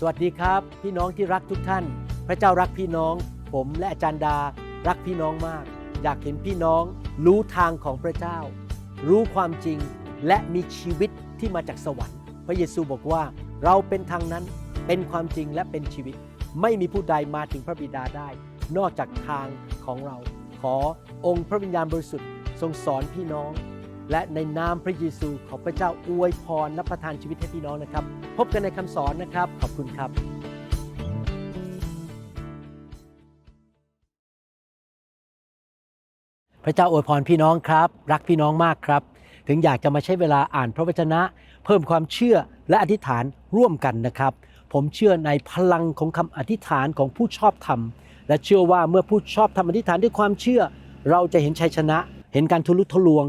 สวัสดีครับ พี่น้องที่รักทุกท่าน พระเจ้ารักพี่น้อง ผมและอาจารย์ดารักพี่น้องมาก อยากเห็นพี่น้องรู้ทางของพระเจ้า รู้ความจริงและมีชีวิตที่มาจากสวรรค์ พระเยซูบอกว่าเราเป็นทางนั้นเป็นความจริงและเป็นชีวิต ไม่มีผู้ใดมาถึงพระบิดาได้ นอกจากทางของเรา ขอองค์พระวิญญาณบริสุทธิ์ทรงสอนพี่น้อง และในนามพระเยซูขอพระเจ้าอวยพรและประทานชีวิตให้พี่น้องนะครับ พบกันในคำสอนนะครับ ขอบคุณครับพระเจ้าอวยพรพี่น้องครับ รักพี่น้องมากครับ ถึงอยากจะมาใช้เวลาอ่านพระวจนะ เพิ่มความเชื่อและอธิษฐานร่วมกันนะครับ ผมเชื่อในพลังของคำอธิษฐานของผู้ชอบธรรม และเชื่อว่าเมื่อผู้ชอบธรรมอธิษฐานด้วยความเชื่อ เราจะเห็นชัยชนะ เห็นการทุลุทะลวง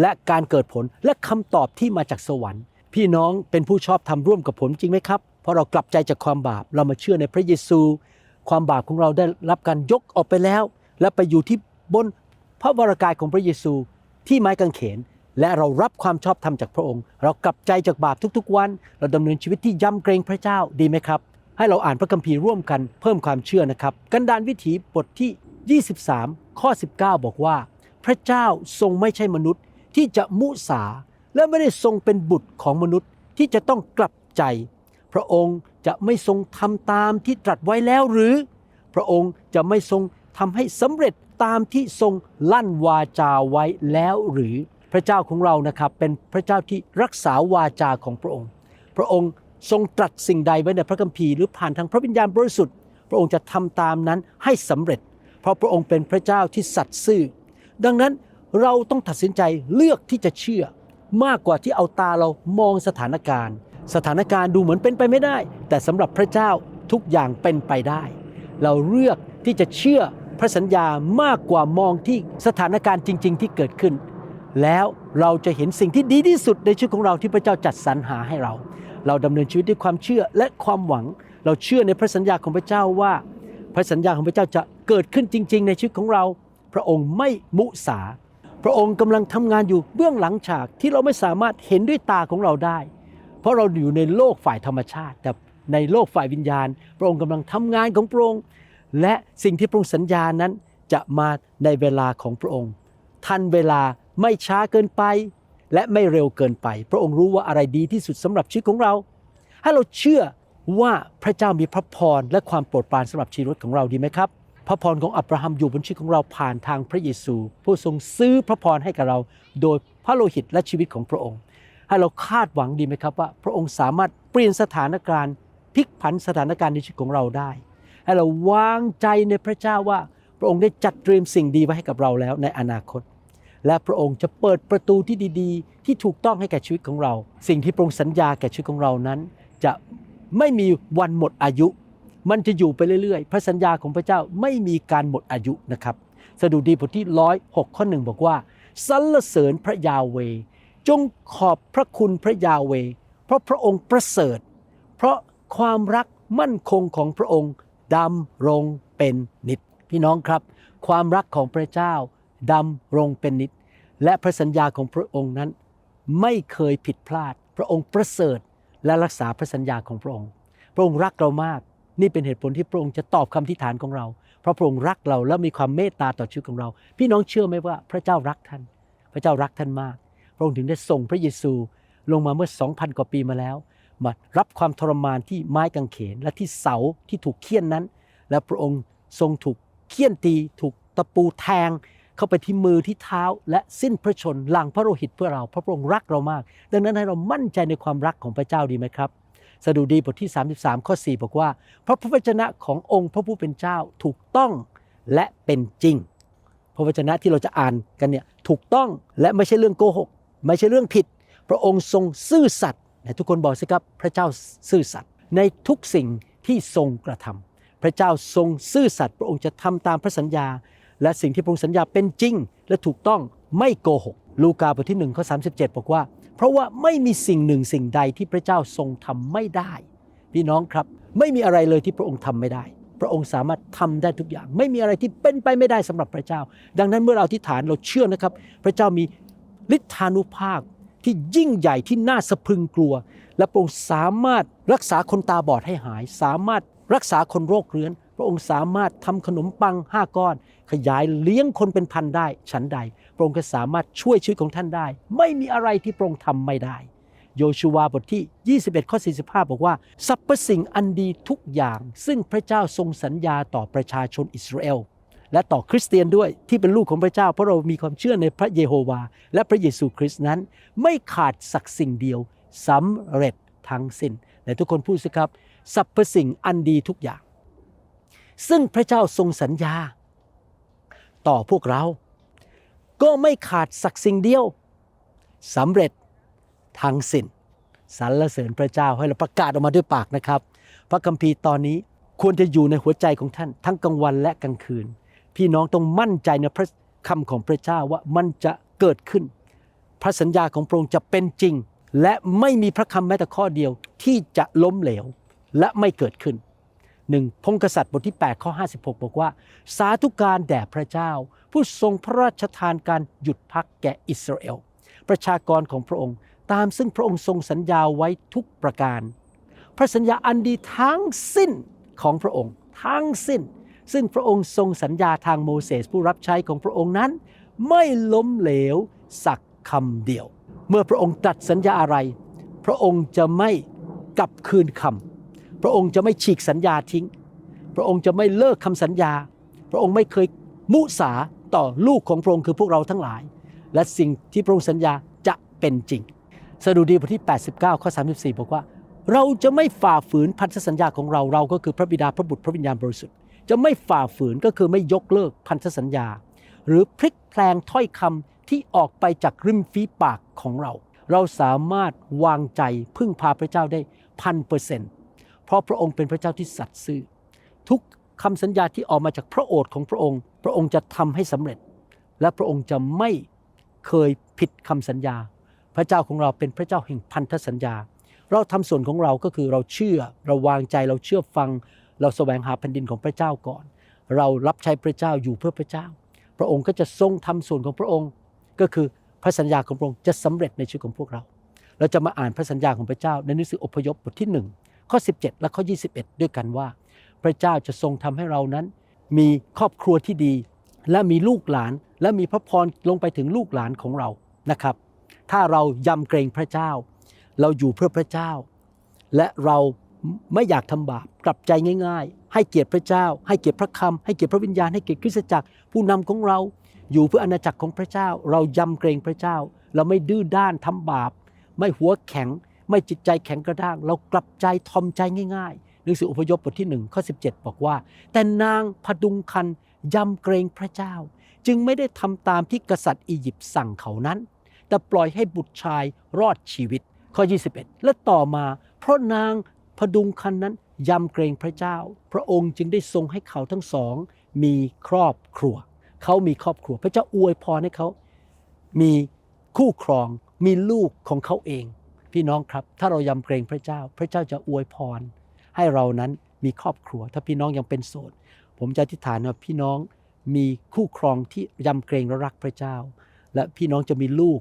และการเกิดผลและคำตอบที่มาจากสวรรค์ พี่น้องเป็นผู้ชอบธรรมร่วมกับผมจริงไหมครับ เพราะเรากลับใจจากความบาปเรามาเชื่อในพระเยซู ความบาปของเราได้รับการยกออกไปแล้ว และไปอยู่ที่บนพระวรากายของพระเยซูที่ไม้กางเขน และเรารับความชอบธรรมจากพระองค์ เรากลับใจจากบาปทุกๆวัน เราดำเนินชีวิตที่ยำเกรงพระเจ้าดีไหมครับ ให้เราอ่านพระคัมภีร์ร่วมกันเพิ่มความเชื่อนะครับ กันดานวิถีบทที่ 23 ข้อ 19 บอกว่า พระเจ้าทรงไม่ใช่มนุษย์ ที่จะมุสาและไม่ได้ทรงเป็นบุตรของมนุษย์ที่จะต้องกลับใจ พระองค์จะไม่ทรงทำตามที่ตรัสไว้แล้วหรือ พระองค์จะไม่ทรงทำให้สำเร็จตามที่ทรงลั่นวาจาไว้แล้วหรือพระเจ้าของเรานะครับเป็นพระเจ้าที่รักษาวาจาของพระองค์ พระองค์ทรงตรัสสิ่งใดไว้ในพระคัมภีร์หรือผ่านทางพระวิญญาณบริสุทธิ์ พระองค์จะทำตามนั้นให้สำเร็จ เพราะพระองค์เป็นพระเจ้าที่สัตย์ซื่อ ดังนั้น เราต้องตัดสินใจเลือกที่จะเชื่อ มากกว่าที่เอาตาเรามองสถานการณ์ สถานการณ์ดูเหมือนเป็นไปไม่ได้ แต่สำหรับพระเจ้าทุกอย่างเป็นไปได้ เราเลือกที่จะเชื่อพระสัญญามากกว่ามองที่สถานการณ์จริง ๆ ที่เกิดขึ้น แล้วเราจะเห็นสิ่งที่ดีที่สุดในชีวิตของเราที่พระเจ้าจัดสรรหาให้เรา เราดำเนินชีวิตด้วยความเชื่อและความหวัง เราเชื่อในพระสัญญาของพระเจ้าว่า พระสัญญาของพระเจ้าจะเกิดขึ้นจริง ๆ ในชีวิตของเรา พระองค์ไม่มุสา ระองค์กำลังทำงานอยู่เบื้องหลังฉากที่เราไม่สามารถเห็นด้วยตาของเราได้ เพราะเราอยู่ในโลกฝ่ายธรรมชาติ แต่ในโลกฝ่ายวิญญาณ พระองค์กำลังทำงานของพระองค์ และสิ่งที่พระองค์สัญญานั้นจะมาในเวลาของพระองค์ ทันเวลาไม่ช้าเกินไป และไม่เร็วเกินไป พระองค์รู้ว่าอะไรดีที่สุดสำหรับชีวิตของเรา ให้เราเชื่อว่าพระเจ้ามีพระพรและความโปรดปรานสำหรับชีวิตของเราดีไหมครับ พระพรของอับราฮัมอยู่บนชีวิตของเราผ่านทางพระเยซู ผู้ทรงซื้อพระพรให้กับเรา โดยพระโลหิตและชีวิตของพระองค์ ให้เราคาดหวังดีไหมครับว่า พระองค์สามารถเปลี่ยนสถานการณ์พลิกผันสถานการณ์ในชีวิตของเราได้ ให้เราวางใจในพระเจ้าว่า พระองค์ได้จัดเตรียมสิ่งดีไว้ให้กับเราแล้วในอนาคต และพระองค์จะเปิดประตูที่ดีๆ ที่ถูกต้องให้แก่ชีวิตของเรา สิ่งที่พระองค์สัญญาแก่ชีวิตของเรานั้น จะไม่มีวันหมดอายุ มันจะอยู่ไปเรื่อยๆ พระสัญญาของพระเจ้าไม่มีการหมดอายุนะครับ สดุดีบทที่ร้อยหข้อหนึ่งบอกว่าสรรเสริญพระยาเว จงขอบพระคุณพระยาเว เพราะพระองค์ประเสริฐ เพราะความรักมั่นคงของพระองค์ดำรงเป็นนิจพี่น้องครับ ความรักของพระเจ้าดำรงเป็นนิจและพระสัญญาของพระองค์นั้น ไม่เคยผิดพลาด พระองค์ประเสริฐและรักษาพระสัญญาของพระองค์ พระองค์รักเรามาก นี่เป็นเหตุผลที่พระองค์จะตอบคำทิฐานของเรา เพราะพระองค์รักเราและมีความเมตตาต่อชีวิตของเรา พี่น้องเชื่อไหมว่าพระเจ้ารักท่าน พระเจ้ารักท่านมาก พระองค์ถึงได้ส่งพระเยซูลงมาเมื่อ 2,000 กว่าปีมาแล้ว มารับความทรมานที่ไม้กางเขนและที่เสาที่ถูกเคี่ยนนั้น และพระองค์ทรงถูกเคี่ยนตี ถูกตะปูแทง เข้าไปที่มือที่เท้า และสิ้นพระชนหลังพระโลหิตเพื่อเราเพราะพระองค์รักเรามาก ดังนั้นให้เรามั่นใจในความรักของพระเจ้าดีไหมครับ สดุดีบทที่ 33 ข้อ 4 บอกว่า เพราะพระวจนะขององค์พระผู้เป็นเจ้าถูกต้องและเป็นจริง พระวจนะที่เราจะอ่านกันเนี่ยถูกต้องและไม่ใช่เรื่องโกหก ไม่ใช่เรื่องผิด พระองค์ทรงซื่อสัตย์ทุกคนบอกสิครับพระเจ้าซื่อสัตย์ในทุกสิ่งที่ทรงกระทำพระเจ้าทรงซื่อสัตย์พระองค์จะทำตามพระสัญญา และสิ่งที่พระองค์สัญญาเป็นจริง และถูกต้องไม่โกหก ลูกาบทที่1ข้อ37 บอกว่า เพราะว่าไม่มีสิ่งหนึ่งสิ่งใดที่พระเจ้าทรงทำไม่ได้ พี่น้องครับไม่มีอะไรเลยที่พระองค์ทำไม่ได้ พระองค์สามารถทำได้ทุกอย่าง ไม่มีอะไรที่เป็นไปไม่ได้สำหรับพระเจ้า ดังนั้นเมื่อเราอธิษฐานเราเชื่อนะครับ พระเจ้ามีฤทธานุภาพที่ยิ่งใหญ่ที่น่าสะพึงกลัว และพระองค์สามารถรักษาคนตาบอดให้หาย สามารถรักษาคนโรคเรื้อน พระองค์สามารถทำขนมปังห้าก้อน ขยายเลี้ยงคนเป็นพันได้ฉันใด พระองค์ก็สามารถช่วยชีวิตของท่านได้ ไม่มีอะไรที่พระองค์ทำไม่ได้ โยชูวาบทที่ 21 ข้อ 45 บอกว่าสรรพสิ่งอันดีทุกอย่าง ซึ่งพระเจ้าทรงสัญญาต่อประชาชนอิสราเอลและต่อคริสเตียนด้วยที่เป็นลูกของพระเจ้า เพราะเรามีความเชื่อในพระเยโฮวา และพระเยซูคริสต์นั้น ไม่ขาดสักสิ่งเดียวสำเร็จทั้งสิ้นแต่ทุกคนพูดสิครับสรรพสิ่งอันดีทุกอย่าง ซึ่งพระเจ้าทรงสัญญา ต่อพวกเรา ก็ไม่ขาดสักสิ่งเดียวสำเร็จทั้งสิ้นสรรเสริญพระเจ้าให้เราประกาศออกมาด้วยปากนะครับ พระคัมภีร์ตอนนี้ควรจะอยู่ในหัวใจของท่าน ทั้งกลางวันและกลางคืน พี่น้องต้องมั่นใจในพระคำของพระเจ้าว่ามันจะเกิดขึ้น พระสัญญาของพระองค์จะเป็นจริง และไม่มีพระคำแม้แต่ข้อเดียวที่จะล้มเหลวและไม่เกิดขึ้น หนึ่งพงกษัตริย์บทที่ 8 ข้อ 56 บอกว่า สาธุการแด่พระเจ้า ผู้ทรงพระราชทานการหยุดพักแก่อิสราเอล ประชากรของพระองค์ ตามซึ่งพระองค์ทรงสัญญาไว้ทุกประการ พระสัญญาอันดีทั้งสิ้นของพระองค์ ทั้งสิ้น ซึ่งพระองค์ทรงสัญญาทางโมเสสผู้รับใช้ของพระองค์นั้น ไม่ล้มเหลวสักคำเดียว เมื่อพระองค์ตรัสสัญญาอะไร พระองค์จะไม่กลับคืนคำ พระองค์จะไม่ฉีกสัญญาทิ้ง พระองค์จะไม่เลิกคำสัญญา พระองค์ไม่เคยมุสาต่อลูกของพระองค์คือพวกเราทั้งหลาย และสิ่งที่พระองค์สัญญาจะเป็นจริง สดุดีบทที่ 89 ข้อ 34 บอกว่า เราจะไม่ฝ่าฝืนพันธสัญญาของเรา เราก็คือพระบิดาพระบุตรพระวิญญาณบริสุทธิ์ จะไม่ฝ่าฝืนก็คือไม่ยกเลิกพันธสัญญา หรือพลิกแพลงถ้อยคำที่ออกไปจากริมฝีปากของเรา เราสามารถวางใจพึ่งพาพระเจ้าได้พันเปอร์เซ็นต์ เพราะพระองค์เป็นพระเจ้าที่สัตย์ซื่อ ทุกคำสัญญาที่ออกมาจากพระโอษฐ์ของพระองค์ พระองค์จะทำให้สำเร็จ และพระองค์จะไม่เคยผิดคำสัญญา พระเจ้าของเราเป็นพระเจ้าแห่งพันธสัญญา เราทำส่วนของเราก็คือเราเชื่อ เราวางใจเราเชื่อฟัง เราแสวงหาแผ่นดินของพระเจ้าก่อน เรารับใช้พระเจ้าอยู่เพื่อพระเจ้า พระองค์ก็จะทรงทำส่วนของพระองค์ ก็คือพระสัญญาของพระองค์จะสำเร็จในชีวิตของพวกเรา เราจะมาอ่านพระสัญญาของพระเจ้าในหนังสืออพยพบทที่1 ข้อ 17 และข้อ 21 ด้วยกันว่า พระเจ้าจะทรงทำให้เรานั้น มีครอบครัวที่ดี และมีลูกหลาน และมีพระพรลงไปถึงลูกหลานของเรานะครับ ถ้าเรายำเกรงพระเจ้า เราอยู่เพื่อพระเจ้า และเราไม่อยากทำบาปกลับใจง่าย ๆ ให้เกียรติพระเจ้า ให้เกียรติพระคำให้เกียรติพระวิญญาณให้เกียรติคริสตจักร ผู้นำของเราอยู่เพื่ออาณาจักรของพระเจ้า เรายำเกรงพระเจ้า เราไม่ดื้อด้านทำบาป ไม่หัวแข็ง ไม่จิตใจแข็งกระด้าง เรากลับใจทอมใจง่ายๆหนังสืออพยพบทที่1ข้อ17 บอกว่า แต่นางพดุงคันยำเกรงพระเจ้า จึงไม่ได้ทำตามที่กษัตริย์อียิปต์สั่งเขานั้น แต่ปล่อยให้บุตรชายรอดชีวิต ข้อ 21 และต่อมา เพราะนางพดุงคันนั้นยำเกรงพระเจ้า พระองค์จึงได้ทรงให้เขาทั้งสอง มีครอบครัว เขามีครอบครัว พระเจ้าอวยพรให้เขา มีคู่ครอง มีลูกของเขาเอง พี่น้องครับ ถ้าเรายำเกรงพระเจ้า พระเจ้าจะอวยพร ให้เรานั้นมีครอบครัว ถ้าพี่น้องยังเป็นโสด ผมจะอธิษฐานว่าพี่น้องมีคู่ครองที่ยำเกรงและรักพระเจ้า และพี่น้องจะมีลูก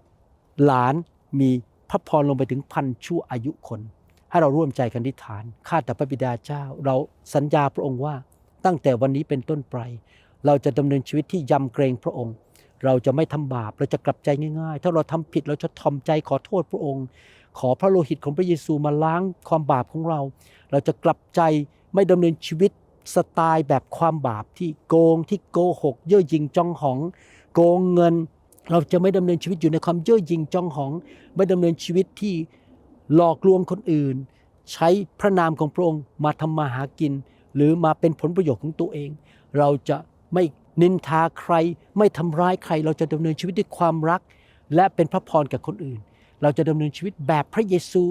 หลานมีพระพรลงไปถึงพันชั่วอายุคน ให้เราร่วมใจกันอธิษฐานข้าแต่พระบิดาเจ้า เราสัญญาพระองค์ว่าตั้งแต่วันนี้เป็นต้นไป เราจะดำเนินชีวิตที่ยำเกรงพระองค์เราจะไม่ทำบาป เราจะกลับใจง่ายๆ ถ้าเราทำผิดเราจะทอมใจขอโทษพระองค์ ขอพระโลหิตของพระเยซูมาล้างความบาปของเรา เราจะกลับใจไม่ดำเนินชีวิตสไตล์แบบความบาปที่โกงที่โกหก เย่อหยิ่งจองหอง โกงเงิน เราจะไม่ดำเนินชีวิตอยู่ในความเย่อหยิ่งจองหอง ไม่ดำเนินชีวิตที่หลอกลวงคนอื่น ใช้พระนามของพระองค์มาทำมาหากิน หรือมาเป็นผลประโยชน์ของตัวเอง เราจะไม่นินทาใคร ไม่ทำร้ายใคร เราจะดำเนินชีวิตด้วยความรัก และเป็นพระพรกับคนอื่น เราจะดำเนินชีวิตแบบพระเยซู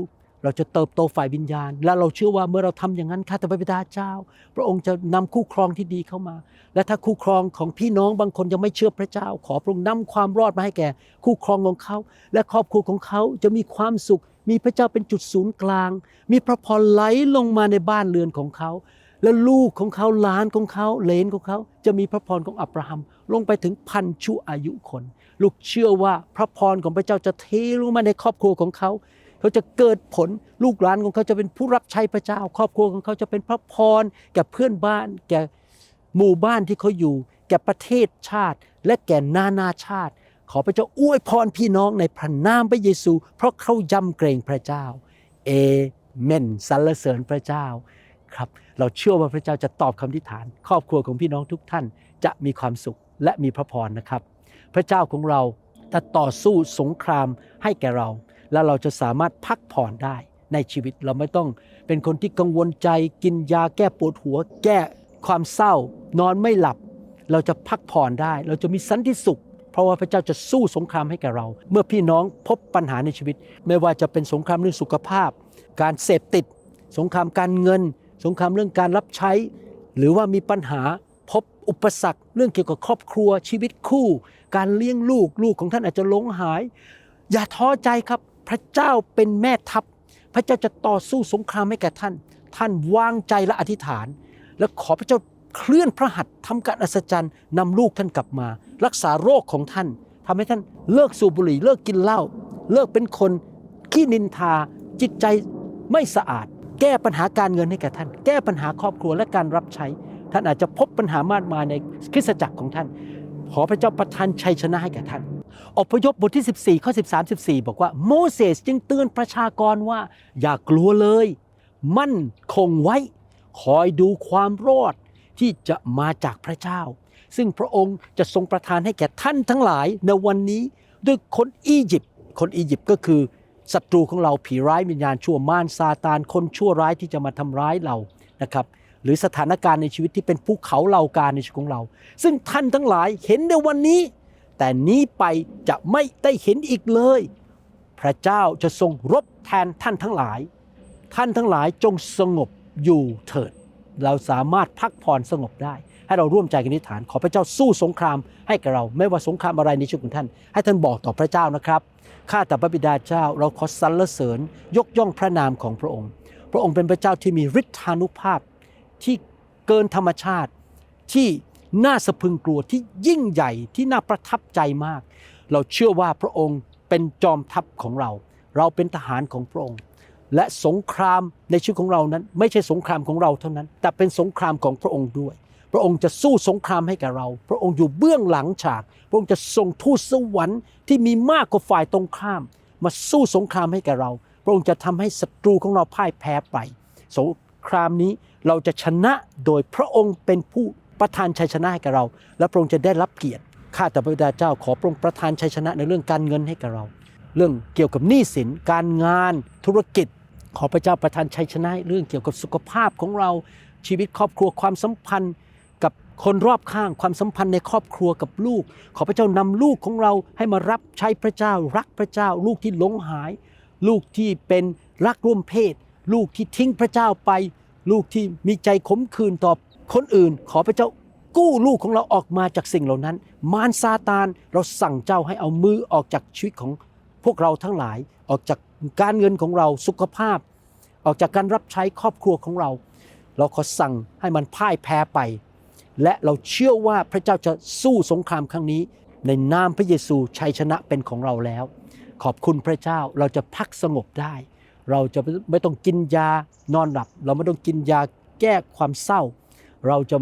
เราจะเติบโตฝ่ายวิญญาณ และเราเชื่อว่าเมื่อเราทำอย่างนั้นข้าแต่พระบิดาเจ้า พระองค์จะนำคู่ครองที่ดีเข้ามา และถ้าคู่ครองของพี่น้องบางคนยังไม่เชื่อพระเจ้า ขอพระองค์นำความรอดมาให้แก่ คู่ครองของเขา และครอบครัวของเขาจะมีความสุข มีพระเจ้าเป็นจุดศูนย์กลาง มีพระพรไหลลงมาในบ้านเรือนของเขาและลูกของเขาหลานของเขาเลนของเขา จะมีพระพรของอับราฮัม ลงไปถึงพันชั่วอายุคน ลูกเชื่อว่าพระพรของพระเจ้าจะเทลงมาในครอบครัวของเขาเขาจะเกิดผลลูกหลานของเขาจะเป็นผู้รับใช้พระเจ้า ครอบครัวของเขาจะเป็นพระพรแก่เพื่อนบ้าน แก่หมู่บ้านที่เขาอยู่ แก่ประเทศชาติ และแก่นานาชาติ ขอพระเจ้าอวยพรพี่น้องในพระนามพระเยซู เพราะเขายำเกรงพระเจ้าเอเมนสรรเสริญพระเจ้าครับเราเชื่อว่าพระเจ้าจะตอบคำทิฐาน ครอบครัวของพี่น้องทุกท่านจะมีความสุขและมีพระพรนะครับ พระเจ้าของเราจะต่อสู้สงครามให้แก่เรา และเราจะสามารถพักผ่อนได้ในชีวิตเราไม่ต้องเป็นคนที่กังวลใจกินยาแก้ปวดหัว แก้ความเศร้า นอนไม่หลับ เราจะพักผ่อนได้ เราจะมีสันติสุข เพราะว่าพระเจ้าจะสู้สงครามให้แก่เรา เมื่อพี่น้องพบปัญหาในชีวิต ไม่ว่าจะเป็นสงครามเรื่องสุขภาพ การเสพติด สงครามการเงิน สงครามเรื่องการรับใช้ หรือว่ามีปัญหาพบอุปสรรค เรื่องเกี่ยวกับครอบครัวชีวิตคู่ การเลี้ยงลูกลูกของท่านอาจจะหลงหาย อย่าท้อใจครับพระเจ้าเป็นแม่ทัพ พระเจ้าจะต่อสู้สงครามให้แก่ท่าน ท่านวางใจและอธิษฐาน แล้วขอพระเจ้าเคลื่อนพระหัตถ์ทำการอัศจรรย์นำลูกท่านกลับมา รักษาโรคของท่านทำให้ท่านเลิกสูบบุหรี่เลิกกินเหล้าเลิกเป็นคนขี้นินทาจิตใจไม่สะอาด แก้ปัญหาการเงินให้แก่ท่าน แก้ปัญหาครอบครัวและการรับใช้ ท่านอาจจะพบปัญหามากมายในคริสตจักรของท่าน ขอพระเจ้าประทานชัยชนะให้แก่ท่าน อพยพบทที่ 14 ข้อ 13 14 บอกว่า โมเสสจึงเตือนประชากรว่า อย่ากลัวเลย มั่นคงไว้ คอยดูความรอดที่จะมาจากพระเจ้า ซึ่งพระองค์จะทรงประทานให้แก่ท่านทั้งหลายในวันนี้ด้วยคนอียิปต์คนอียิปต์ก็คือศัตรูของเราผีร้ายวิญญาณชั่วม่านซาตานคนชั่วร้ายที่จะมาทำร้ายเรานะครับ หรือสถานการณ์ในชีวิตที่เป็นภูเขาเหล่ากาในชีวิตของเรา ซึ่งท่านทั้งหลายเห็นในวันนี้ แต่นี้ไปจะไม่ได้เห็นอีกเลย พระเจ้าจะทรงรบแทนท่านทั้งหลาย ท่านทั้งหลายจงสงบอยู่เถิด เราสามารถพักผ่อนสงบได้ ให้เราร่วมใจกันอธิฐาน ขอพระเจ้าสู้สงครามให้กับเรา ไม่ว่าสงครามอะไรในชีวิตของท่าน ให้ท่านบอกต่อพระเจ้านะครับข้าแต่พระบิดาเจ้าเราขอสรรเสริญยกย่องพระนามของพระองค์ พระองค์เป็นพระเจ้าที่มีฤทธานุภาพ ที่เกินธรรมชาติ ที่น่าสะพึงกลัวที่ยิ่งใหญ่ที่น่าประทับใจมาก เราเชื่อว่าพระองค์เป็นจอมทัพของเรา เราเป็นทหารของพระองค์ และสงครามในชีวิตของเรานั้น ไม่ใช่สงครามของเราเท่านั้น แต่เป็นสงครามของพระองค์ด้วย พระองค์จะสู้สงครามให้กับเรา พระองค์อยู่เบื้องหลังฉาก พระองค์จะส่งทูตสวรรค์ที่มีมากกว่าฝ่ายตรงข้าม มาสู้สงครามให้กับเรา พระองค์จะทำให้ศัตรูของเราพ่ายแพ้ไปส ครามนี้เราจะชนะโดยพระองค์เป็นผู้ประทานชัยชนะให้กับเรา และพระองค์จะได้รับเกียรติข้าแต่พระบิดาเจ้าขอพระองค์ประทานชัยชนะในเรื่องการเงินให้กับเรา เรื่องเกี่ยวกับหนี้สินการงานธุรกิจ ขอพระเจ้าประทานชัยชนะเรื่องเกี่ยวกับสุขภาพของเรา ชีวิตครอบครัวความสัมพันธ์กับคนรอบข้างความสัมพันธ์ในครอบครัวกับลูก ขอพระเจ้านำลูกของเราให้มารับใช้พระเจ้า รักพระเจ้า ลูกที่หลงหาย ลูกที่เป็นรักร่วมเพศ ลูกที่ทิ้งพระเจ้าไป ลูกที่มีใจขมขื่นต่อคนอื่น ขอพระเจ้ากู้ลูกของเราออกมาจากสิ่งเหล่านั้น มารซาตานเราสั่งเจ้าให้เอามือออกจากชีวิตของพวกเราทั้งหลาย ออกจากการเงินของเราสุขภาพ ออกจากการรับใช้ครอบครัวของเรา เราขอสั่งให้มันพ่ายแพ้ไป และเราเชื่อว่าพระเจ้าจะสู้สงครามครั้งนี้ ในนามพระเยซูชัยชนะเป็นของเราแล้ว ขอบคุณพระเจ้าเราจะพักสงบได้ เราจะไม่ต้องกินยานอนหลับ เราไม่ต้องกินยาแก้ความเศร้า เราจะ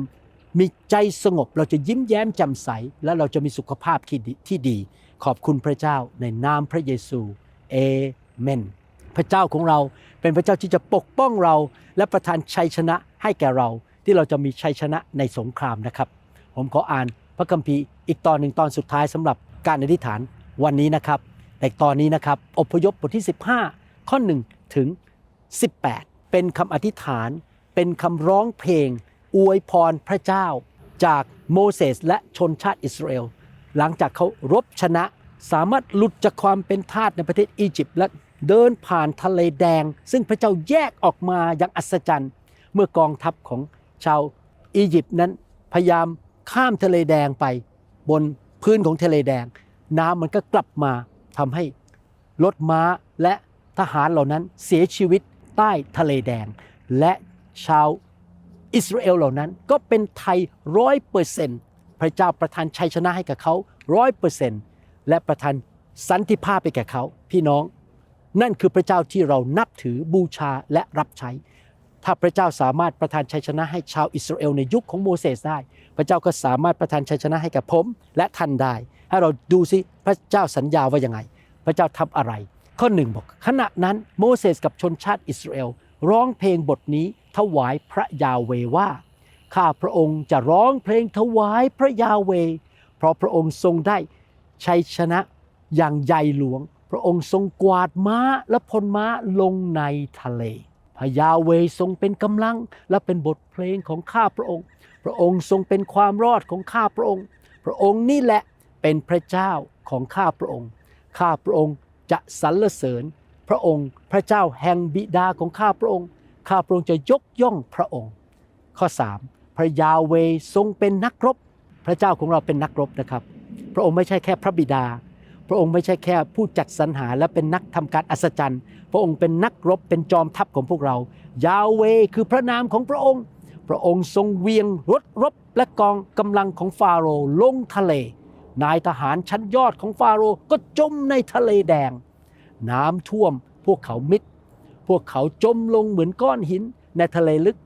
มีใจสงบ เราจะยิ้มแย้มแจ่มใส และเราจะมีสุขภาพที่ดีที่ดี ขอบคุณพระเจ้าในนามพระเยซูเอเมนพระเจ้าของเราเป็นพระเจ้าที่จะปกป้องเรา และประทานชัยชนะให้แก่เรา ที่เราจะมีชัยชนะในสงครามนะครับ ผมขออ่านพระคัมภีร์อีกตอนหนึ่งตอนสุดท้ายสำหรับการอธิษฐานวันนี้นะครับ ในตอนนี้นะครับอพยพบทที่ 15 ข้อ 1 ถึง 18 เป็นคำอธิษฐาน เป็นคำร้องเพลง อวยพรพระเจ้า จากโมเสสและชนชาติอิสราเอล หลังจากเขารบชนะสามารถหลุดจากความเป็นทาสในประเทศอียิปต์และเดินผ่านทะเลแดง ซึ่งพระเจ้าแยกออกมาอย่างอัศจรรย์ เมื่อกองทัพของชาวอียิปต์นั้นพยายามข้ามทะเลแดงไป บนพื้นของทะเลแดง น้ำมันก็กลับมาทำให้รถม้าและ ทหารเหล่านั้นเสียชีวิตใต้ทะเลแดง และชาวอิสราเอลเหล่านั้นก็เป็นไทยร้อยเปอร์เซนต์พระเจ้าประทานชัยชนะให้กับเขาร้อยเปอร์เซนต์และประทานสันติภาพไปแก่เขาพี่น้อง นั่นคือพระเจ้าที่เรานับถือบูชาและรับใช้ ถ้าพระเจ้าสามารถประทานชัยชนะให้ชาวอิสราเอลในยุคของโมเสสได้ พระเจ้าก็สามารถประทานชัยชนะให้กับผมและท่านได้ ให้เราดูสิพระเจ้าสัญญาว่ายังไง พระเจ้าทำอะไร ข้อหนึ่งบอกขณะนั้นโมเสสกับชนชาติอิสราเอลร้องเพลงบทนี้ถวายพระยาเวว่า ข้าพระองค์จะร้องเพลงถวายพระยาเว เพราะพระองค์ทรงได้ชัยชนะอย่างใหญ่หลวง พระองค์ทรงกวาดม้าและพลม้าลงในทะเล พระยาเวทรงเป็นกำลังและเป็นบทเพลงของข้าพระองค์ พระองค์ทรงเป็นความรอดของข้าพระองค์ พระองค์นี่แหละเป็นพระเจ้าของข้าพระองค์ ข้าพระองค์ จะสรรเสริญพระองค์ พระเจ้าแห่งบิดาของข้าพระองค์ ข้าพระองค์จะยกย่องพระองค์ ข้อ 3 พระยาเวทรงเป็นนักรบ พระเจ้าของเราเป็นนักรบนะครับ พระองค์ไม่ใช่แค่พระบิดา พระองค์ไม่ใช่แค่ผู้จัดสรรหาและเป็นนักทำการอัศจรรย์ พระองค์เป็นนักรบเป็นจอมทัพของพวกเรา ยาเวคือพระนามของพระองค์ พระองค์ทรงเวียงรถรบและกองกำลังของฟาโรห์ลงทะเล นายทหารชั้นยอดของฟาโรห์ก็จมในทะเลแดง น้ำท่วมพวกเขามิด พวกเขาจมลงเหมือนก้อนหินในทะเลลึก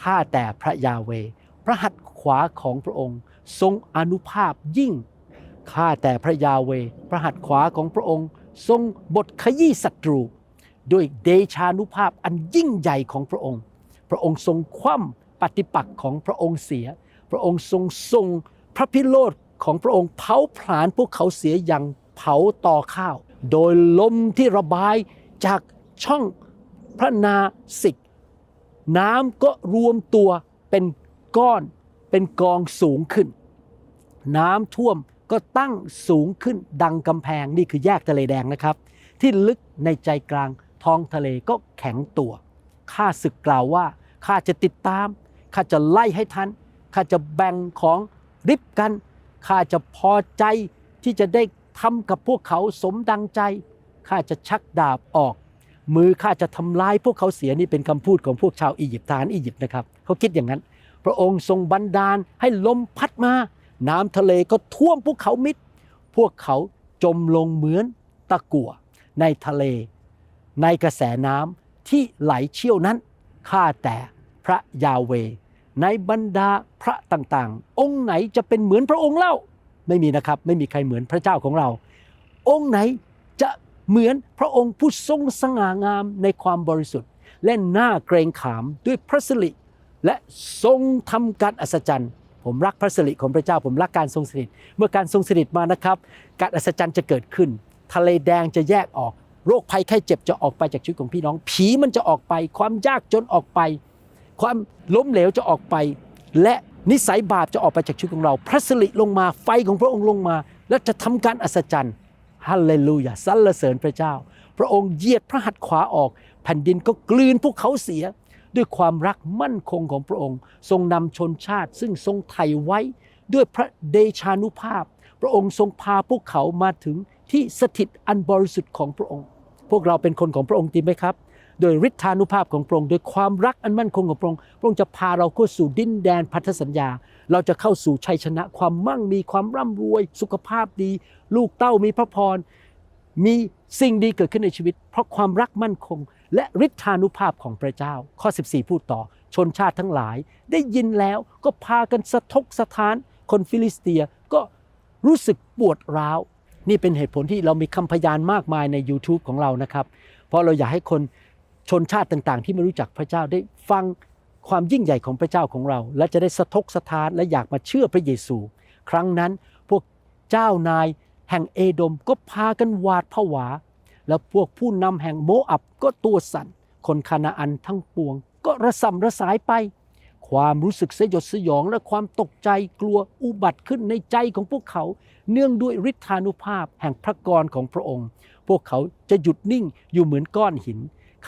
ข้าแต่พระยาเว พระหัตถ์ขวาของพระองค์ ทรงอนุภาพยิ่ง ข้าแต่พระยาเว พระหัตถ์ขวาของพระองค์ ทรงบทขยี้ศัตรู ด้วยเดชานุภาพอันยิ่งใหญ่ของพระองค์ พระองค์ทรงคว่ำปฏิปักษ์ของพระองค์เสีย พระองค์ทรงทรงพระพิโรธ ของพระองค์เผาผลาญพวกเขาเสียอย่างเผาต่อข้าว โดยลมที่ระบายจากช่องพระนาสิก น้ำก็รวมตัวเป็นก้อนเป็นกองสูงขึ้น น้ำท่วมก็ตั้งสูงขึ้นดังกำแพงนี่คือแยกทะเลแดงนะครับ ที่ลึกในใจกลางท้องทะเลก็แข็งตัวข้าศึกกล่าวว่าข้าจะติดตามข้าจะไล่ให้ทันข้าจะแบ่งของริบกัน ข้าจะพอใจที่จะได้ทำกับพวกเขาสมดังใจ ข้าจะชักดาบออก มือข้าจะทำลายพวกเขาเสียนี่เป็นคำพูดของพวกชาวอียิปต์ทหารอียิปต์นะครับ เขาคิดอย่างนั้น พระองค์ทรงบันดาลให้ลมพัดมา น้ำทะเลก็ท่วมพวกเขามิด พวกเขาจมลงเหมือนตะกั่วในทะเล ในกระแสน้ำที่ไหลเชี่ยวนั้น ข้าแต่พระยาเว ในบรรดาพระต่างๆ องค์ไหนจะเป็นเหมือนพระองค์เล่า ไม่มีนะครับ ไม่มีใครเหมือนพระเจ้าของเรา องค์ไหนจะเหมือนพระองค์ผู้ทรงสง่างามในความบริสุทธิ์ และหน่าเกรงขามด้วยพระสิริและทรงทำการอัศจรรย์ ผมรักพระสิริของพระเจ้า ผมรักการทรงสถิต เมื่อการทรงสถิตมานะครับ การอัศจรรย์จะเกิดขึ้น ทะเลแดงจะแยกออก โรคภัยไข้เจ็บจะออกไปจากชีวิตของพี่น้อง ผีมันจะออกไป ความยากจนออกไป ความล้มเหลวจะออกไป และนิสัยบาปจะออกไปจากชีวิตของเรา พระสิริลงมาไฟของพระองค์ลงมา และจะทำการอัศจรรย์ฮาเลลูยาสรรเสริญพระเจ้า พระองค์เหยียดพระหัตถ์ขวาออก แผ่นดินก็กลืนพวกเขาเสีย ด้วยความรักมั่นคงของพระองค์ ทรงนำชนชาติ ซึ่งทรงไถ่ไว้ด้วยพระเดชานุภาพ พระองค์ทรงพาพวกเขามาถึงที่สถิตอันบริสุทธิ์ของพระองค์ พวกเราเป็นคนของพระองค์จริงไหมครับ โดยฤทธานุภาพของพระองค์โดยความรักอันมั่นคงของพระองค์พระองค์จะพาเราเข้าสู่ดินแดนพันธสัญญา เราจะเข้าสู่ชัยชนะ ความมั่งมีความร่ำรวย สุขภาพดี ลูกเต้ามีพระพรมีสิ่งดีเกิดขึ้นในชีวิต เพราะความรักมั่นคง และฤทธานุภาพของพระเจ้า ข้อ 14 พูดต่อ ชนชาติทั้งหลาย ได้ยินแล้วก็พากันสะทกสะท้าน คนฟิลิสเตียก็รู้สึกปวดร้าว นี่เป็นเหตุผลที่เรามีคำพยานมากมายใน YouTube ของเรานะครับ เพราะเราอยากให้คน ชนชาติต่างๆ ที่ไม่รู้จักพระเจ้าได้ฟังความยิ่งใหญ่ของพระเจ้าของเรา และจะได้สะทกสะท้านและอยากมาเชื่อพระเยซู ครั้งนั้นพวกเจ้านายแห่งเอโดมก็พากันหวาดผวา แล้วพวกผู้นำแห่งโมอับก็ตัวสั่น คนคานาอันทั้งปวง ก็ระสำระสายไป ความรู้สึกสยดสยองและความตกใจกลัวอุบัติขึ้นในใจของพวกเขา เนื่องด้วยฤทธานุภาพแห่งพระกรของพระองค์ พวกเขาจะหยุดนิ่งอยู่เหมือนก้อนหิน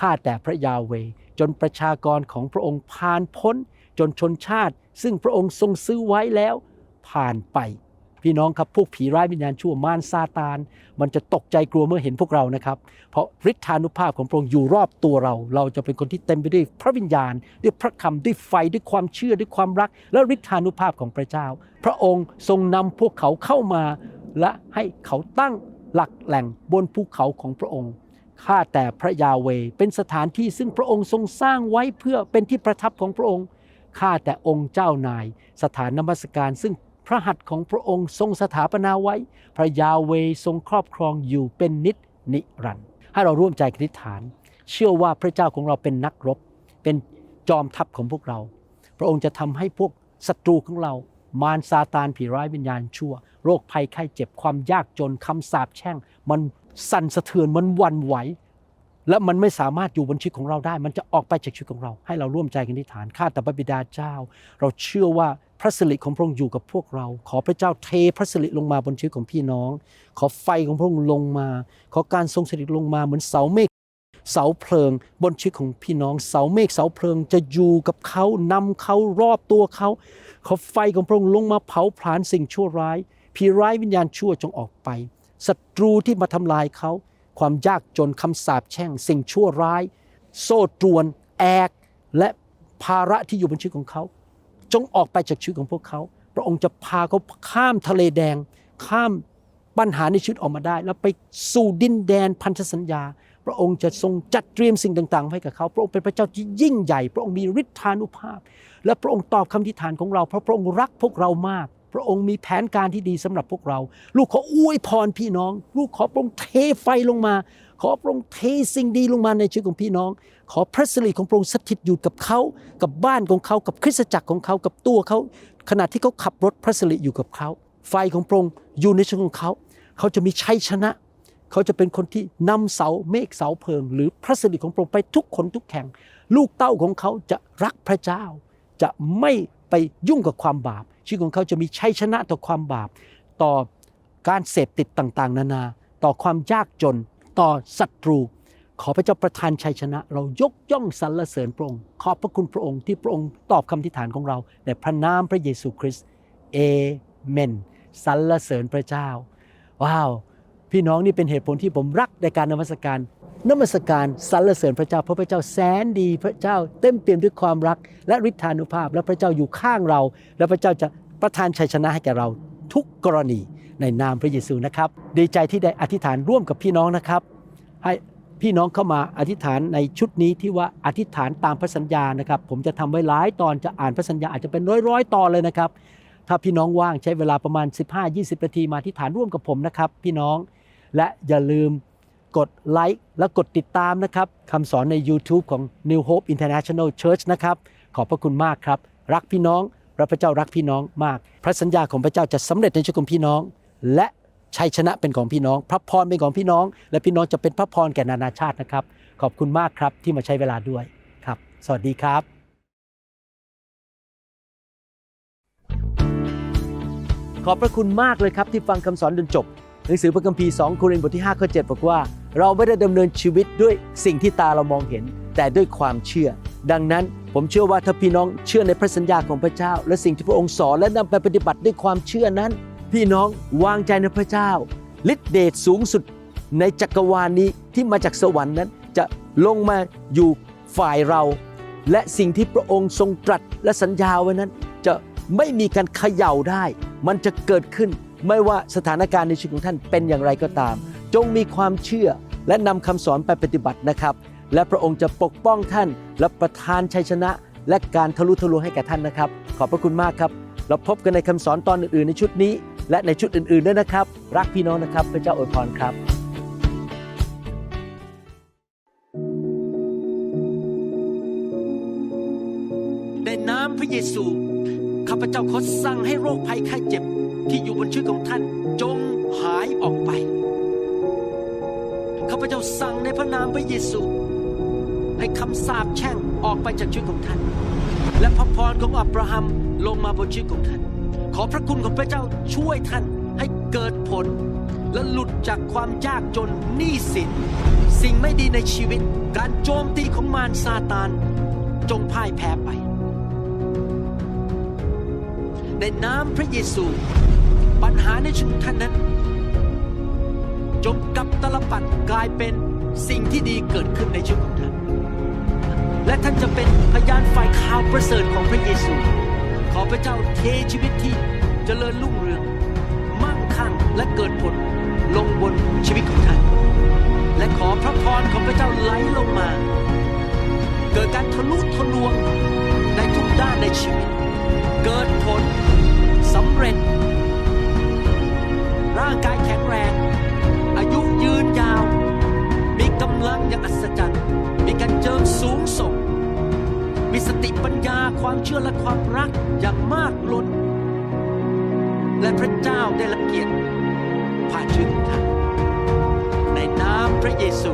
ข้าแต่พระยาเวจนประชากรของพระองค์ผ่านพ้น จนชนชาติ ซึ่งพระองค์ทรงซื้อไว้แล้ว ผ่านไป พี่น้องครับพวกผีร้ายวิญญาณชั่วมารซาตาน มันจะตกใจกลัวเมื่อเห็นพวกเรานะครับ เพราะฤทธานุภาพของพระองค์อยู่รอบตัวเรา เราจะเป็นคนที่เต็มไปด้วยพระวิญญาณ ด้วยพระคำด้วยไฟด้วยความเชื่อด้วยความรัก และฤทธานุภาพของพระเจ้า พระองค์ทรงนำพวกเขาเข้ามา และให้เขาตั้งหลักแหล่งบนภูเขาของพระองค์ ข้าแต่พระยาเวเป็นสถานที่ซึ่งพระองค์ทรงสร้างไว้เพื่อเป็นที่ประทับของพระองค์ข้าแต่องค์เจ้านาย สถานนมัสการซึ่งพระหัตถ์ของพระองค์ทรงสถาปนาไว้ พระยาเวทรงครอบครองอยู่เป็นนิจนิรันดร์ให้เราร่วมใจกนอธิษฐาน เชื่อว่าพระเจ้าของเราเป็นนักรบ เป็นจอมทัพของพวกเรา พระองค์จะทำให้พวกศัตรูของเรา มารซาตานผีร้ายวิญญาณชั่ว โรคภัยไข้เจ็บความยากจนคำสาปแช่ง มัน สั่นสะเทือนมันวันไหว และมันไม่สามารถอยู่บนชีวิตของเราได้ มันจะออกไปจากชีวิตของเรา ให้เราร่วมใจกันอธิษฐานข้าแต่พระบิดาเจ้า เราเชื่อว่าพระสิริของพระองค์อยู่กับพวกเรา ขอพระเจ้าเทพระสิริลงมาบนชีวิตของพี่น้อง ขอไฟของพระองค์ลงมา ขอการทรงสถิตลงมาเหมือนเสาเมฆเสาเพลิงบนชีวิตของพี่น้อง เสาเมฆเสาเพลิงจะอยู่กับเขานำเขารอบตัวเขาขอไฟของพระองค์ลงมาเผาผลาญสิ่งชั่วร้ายผีร้ายวิญญาณชั่วจงออกไป ศัตรูที่มาทำลายเขา ความยากจนคำสาปแช่ง สิ่งชั่วร้าย โซ่ตรวน แอก และภาระที่อยู่บนชีวิตของเขา จงออกไปจากชีวิตของพวกเขา พระองค์จะพาเขาข้ามทะเลแดง ข้ามปัญหาในชีวิตออกมาได้ แล้วไปสู่ดินแดนพันธสัญญา พระองค์จะทรงจัดเตรียมสิ่งต่างๆ ให้กับเขา พระองค์เป็นพระเจ้าที่ยิ่งใหญ่ พระองค์มีฤทธานุภาพ และพระองค์ตอบคำทิฐานของเรา เพราะพระองค์รักพวกเรามาก พระองค์มีแผนการที่ดีสำหรับพวกเรา ลูกขออวยพรพี่น้อง ลูกขอพระองค์เทไฟลงมา ขอพระองค์เทสิ่งดีลงมาในชีวิตของพี่น้อง ขอพระสิริของพระองค์สถิตอยู่กับเขา กับบ้านของเขา กับคริสตจักรของเขา กับตัวเขา ขณะที่เขาขับรถพระสิริอยู่กับเขา ไฟของพระองค์อยู่ในชีวิตของเขา เขาจะมีชัยชนะ เขาจะเป็นคนที่นำเสาเมฆเสาเพลิง หรือพระสิริของพระองค์ไปทุกคนทุกแห่ง ลูกเต้าของเขาจะรักพระเจ้า จะไม่ไปยุ่งกับความบาป ชีวิตของเขาจะมีชัยชนะต่อความบาป ต่อการเสพติดต่างๆ นานา ต่อความยากจน ต่อศัตรู ขอพระเจ้าประทานชัยชนะ เรายกย่องสรรเสริญพระองค์ ขอบพระคุณพระองค์ที่พระองค์ตอบคำทิฐานของเราในพระนามพระเยซูคริสต์เอเมนสรรเสริญพระเจ้า ว้าว พี่น้องนี่เป็นเหตุผลที่ผมรักในการนมัสการ นมัสการสรรเสริญพระเจ้าเพราะพระเจ้าแสนดีพระเจ้าเต็มเปี่ยมด้วยความรัก และฤทธานุภาพ และพระเจ้าอยู่ข้างเรา และพระเจ้าจะประทานชัยชนะให้แก่เราทุกกรณีในนามพระเยซูนะครับ ดีใจที่ได้อธิษฐานร่วมกับพี่น้องนะครับ ให้พี่น้องเข้ามาอธิษฐานในชุดนี้ที่ว่าอธิษฐานตามพระสัญญานะครับ ผมจะทำไว้หลายตอนจะอ่านพระสัญญาอาจจะเป็นร้อยร้อยๆ ตอนเลยนะครับ ถ้าพี่น้องว่างใช้เวลาประมาณ 15-20นาทีมาอธิษฐานร่วมกับผมนะครับ พี่น้องและอย่าลืม กดไลค์และกดติดตามนะครับคำสอนใน YouTube ของ New Hope International Church นะครับ ขอบพระคุณมากครับ รักพี่น้องและพระเจ้ารักพี่น้องมาก พระสัญญาของพระเจ้าจะสำเร็จในชีวิตของพี่น้อง และชัยชนะเป็นของพี่น้อง พระพรเป็นของพี่น้อง และพี่น้องจะเป็นพระพรแก่นานาชาตินะครับ ขอบคุณมากครับที่มาใช้เวลาด้วยครับ สวัสดีครับ ขอบพระคุณมากเลยครับที่ฟังคำสอนจนจบ หนังสือพระคัมภีร์2โครินธ์บทที่5ข้อ7บอกว่า เราไม่ได้ดำเนินชีวิตด้วยสิ่งที่ตาเรามองเห็น แต่ด้วยความเชื่อ ดังนั้นผมเชื่อว่าถ้าพี่น้องเชื่อในพระสัญญาของพระเจ้า และสิ่งที่พระองค์สอนและนำไปปฏิบัติด้วยความเชื่อนั้น พี่น้องวางใจในพระเจ้าฤทธิเดชสูงสุดในจักรวาลนี้ที่มาจากสวรรค์นั้น จะลงมาอยู่ฝ่ายเรา และสิ่งที่พระองค์ทรงตรัสและสัญญาไว้นั้น จะไม่มีการเขย่าได้ มันจะเกิดขึ้นไม่ว่าสถานการณ์ในชีวิตของท่านเป็นอย่างไรก็ตาม จงมีความเชื่อและนำคำสอนไปปฏิบัตินะครับ และพระองค์จะปกป้องท่าน และประทานชัยชนะ และการทะลุทะลวงให้แก่ท่านนะครับ ขอบพระคุณมากครับเราพบกันในคำสอนตอนอื่นๆ ในชุดนี้ และในชุดอื่นๆด้วยนะครับ รักพี่น้องนะครับพระเจ้าอวยพรครับในน้ำพระเยซูข้าพเจ้าขอสั่งให้โรคภัยไข้เจ็บ ที่อยู่บนชีวิตของท่านจงหายออกไป พเจ้าสั่งในพระนามพระเยซู ให้คำสาปแช่งออกไปจากชีวิตของท่าน และพระพรของอับราฮัมลงมาบนชีวิตของท่าน ขอพระคุณของพระเจ้าช่วยท่านให้เกิดผล และหลุดจากความยากจนหนี้สิน สิ่งไม่ดีในชีวิต การโจมตีของมารซาตาน จงพ่ายแพ้ไป ในนามพระเยซู ปัญหาในชีวิตท่านนั้น จงกับตลปัดกลายเป็นสิ่งที่ดีเกิดขึ้นในชีวิตของท่าน และท่านจะเป็นพยานฝ่ายข่าวประเสริฐของพระเยซู ขอพระเจ้าเทชีวิตที่เจริญรุ่งเรือง มั่งคั่งและเกิดผลลงบนชีวิตของท่าน และขอพระพรของพระเจ้าไหลลงมา เกิดการทะลุทะลวงในทุกด้านในชีวิต เกิดผลสำเร็จ ร่างกายแข็งแรง ยุยืนยาว มีกำลังอย่างอัศจรรย์ มีการเจิมสูงส่ง มีสติปัญญาความเชื่อและความรักอย่างมากล้น และพระเจ้าได้รับเกียรติผ่านชีวิตของท่านในนามพระเยซู